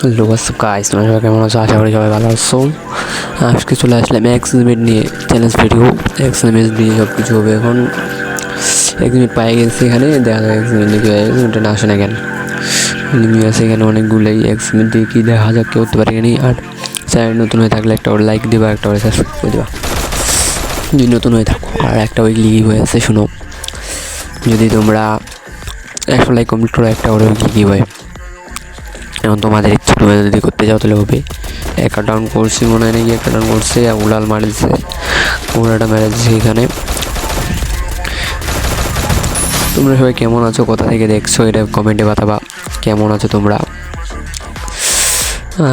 Hello guys তোমরা সবাই কেমন আছো? আশা করি সবাই ভালো আছো। আজকে চলে আসলাম এক্সিমেট নিয়ে চ্যালেঞ্জ ভিডিও এক্সিমেট দিয়ে সব কিছু হবে এখন। এক্সিমেট পাই গেছে এখানে, দেখা যায় এক্সিমেট দিয়ে এক্সিমেটটা না আসে না কেন? এনিমি আছে এখানে অনেকগুলোই। এক্সিমেট দিয়ে কী দেখা যাক, কেউ করতে পারি নি আর চ্যানেল নতুন হয়ে থাকলে একটা লাইক দিবা, একটা করে সাবস্ক্রাইব করে দিবা। যদি নতুন হয়ে থাকো, আর একটা উইকলি হয়ে আছে, শুনো। যদি তোমরা একশো লাইক কমপ্লিট করো, একটা করে উইকলি গিভ হয়। এখন তোমাদের ইচ্ছে তুমি যদি করতে যাও তাহলে হবে। একটা ডাউন করছি মনে হয় নাকি, একটা ডাউন করছে উলাল মারিছে। উড়াটা মেরে দিচ্ছে এখানে। তোমরা সবাই কেমন আছো, কোথা থেকে দেখছ, এটা কমেন্টে বাতাবা। কেমন আছো তোমরা?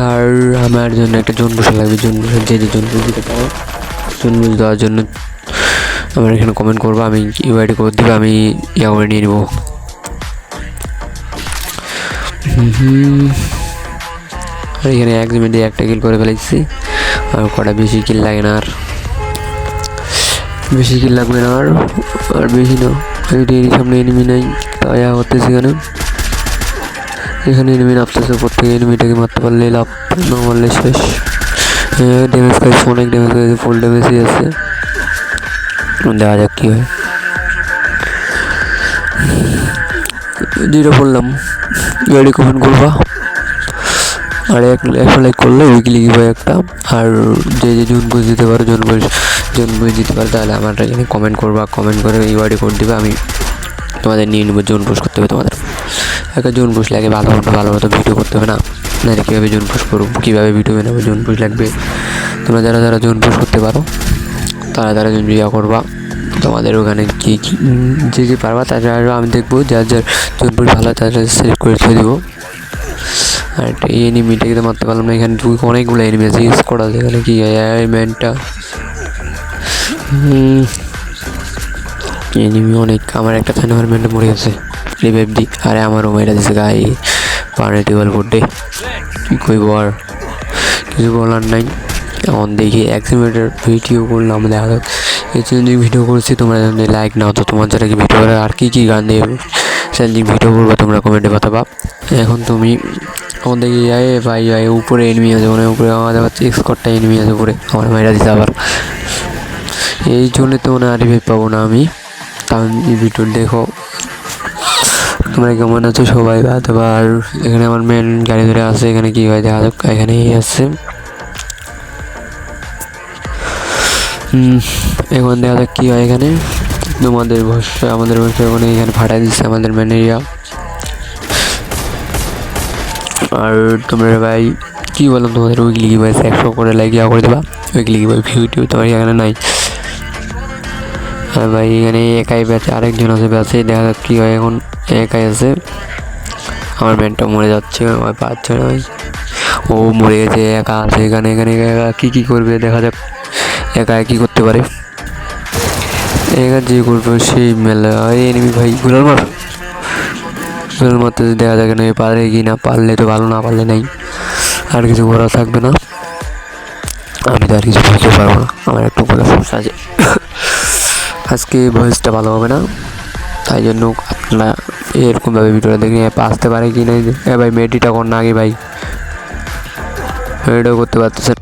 আর আমার জন্য একটা জোন বসে লাগবে, জোন বসে যে যে জোন দিতে পারো, জোন বুঝ দেওয়ার জন্য আমার এখানে কমেন্ট করব, আমি ইউআইডি করে দিবে, আমি ইয়া করে নিয়ে নেব। হুম। আর এখানে এক মিনিটে একটা কিল করে ফেলেছি। আর কটা বেশি কিল লাগে না আর। বেশি কিল লাগবে না আর। আর বেশি না। এর সামনে এনিমি নাই, তাই হতেছে এখানে এখানে এনিমি নামতেছে, উপর থেকে এনিমিটাকে মারতে পারলে লাভ, না মারলে শেষ। ড্যামেজ খাইছে অনেক ড্যামেজ খাইছে ফুল ড্যামেজই আছে। দেখা যাক কী হয়। যেটা বললাম, গাড়ি কমেন্ট করবা আর এক লাইক করলে উইকলি গিভ একটা। আর যে যে জুন বুঝ দিতে পারো, জুন বুঝ জুন বুঝ দিতে পারো, তাহলে আমার এখানে কমেন্ট করবা কমেন্ট করে ইউআইডি কোড দিবে, আমি তোমাদের নিয়ে নেব, জোন পুশ করতে হবে তোমাদের। একটা জোন পুশ লাগে, ভালো মতো ভালো মতো ভিডিও করতে হবে না? নাহলে কীভাবে জোন পুশ করব, কীভাবে ভিডিও বানাবো, জোন পুশ লাগবে? তোমরা যারা যারা জোন পুশ করতে পারো, তারা তারা জোন ইয়া করবা। তোমাদের ওখানে কী কী যে যে পারবা, তারা আমি দেখব, যার যার জোন পুশ ভালো তারা সিলেক্ট করে ছেড়ে দেবো। আর এই এনিমিটাকে তো মারতে পারলাম না। এখানে অনেকগুলো এনিমি আছে ইউজ করা আছে এখানে কি ম্যানটা এনিমি অনেক। আমার একটা থানে আমার ম্যানটা মরে গেছে। রিভাইভ দি আরে, আমারও মেয়েটা দিছে গায়ে পানি টেবিল বোর্ডে কী কইব আর? কিছু বলার নাই। এখন দেখি এক্সিমেটের ভিডিও করলাম দেখা যাক। এই চ্যালেঞ্জিং ভিডিও করছি, তোমরা যদি লাইক নাও। তো তোমার যারা কি ভিডিও আর কী কী গান দিয়ে চ্যালেঞ্জিং ভিডিও করব, তোমরা কমেন্টে বাতাবা এখন তুমি এখন দেখি আয় ভাই আয় উপরে এনিমি আছে। মানে উপরে আমাদের এক্সকটটা এনিমি আছে উপরে। আমার মাইরা দিতে আবার। এই জন্য তো মনে রিভাইভ পাবো না আমি। কারণ এই ভিডিও দেখো, তোমরা কেমন আছো সবাই? অথবা আর এখানে আমার মেন গাড়ি ধরে আছে, এখানে কি হয়? দেখা যাক এখানে এই আছে এখন দেখা যাক কী হয় এখানে। তোমাদের ভরসা, আমাদের ভরসা ওখানে এখানে ফাটাই দিচ্ছে আমাদের ম্যানেরিয়া আর তোমরা ভাই, কী বললাম তোমাদের উইকলি কি ভাই একশো করে লাইক ইয়া করে দেবা? উইকলি ভাই ভিউ টিউ তোমার এখানে নাই। আর ভাই, এখানে একাই ব্যাচে আরেকজন আছে ব্যাচে দেখা যাক কী হয় এখন। একাই আছে। আমার ব্যান্ডটা মরে যাচ্ছে ওই পাচ্ছে না ভাই। ও মরে গেছে, একা আছে এখানে এখানে, একা কী কী করবে, দেখা যাক। একা কী করতে পারে। একা যে করবে সেই মেলা এনিমি ভাই গুলাল মার। গুলাল মারতে দেখা যাক না পারে কি না পারলে তো ভালো, না পারলে নাই। আর কিছু করা থাকবে না। আমি তো আর কিছু বলতে পারব না। আমার একটু বলার সমস্যা আছে। আজকে ভয়েসটা ভালো হবে না। তাই জন্য আপনারা এরকমভাবে ভিডিওটা দেখে আসতে পারে কি না? ভাই মেয়েটিটা কর না আগে ভাই? মেডিটাও করতে পারতেছেন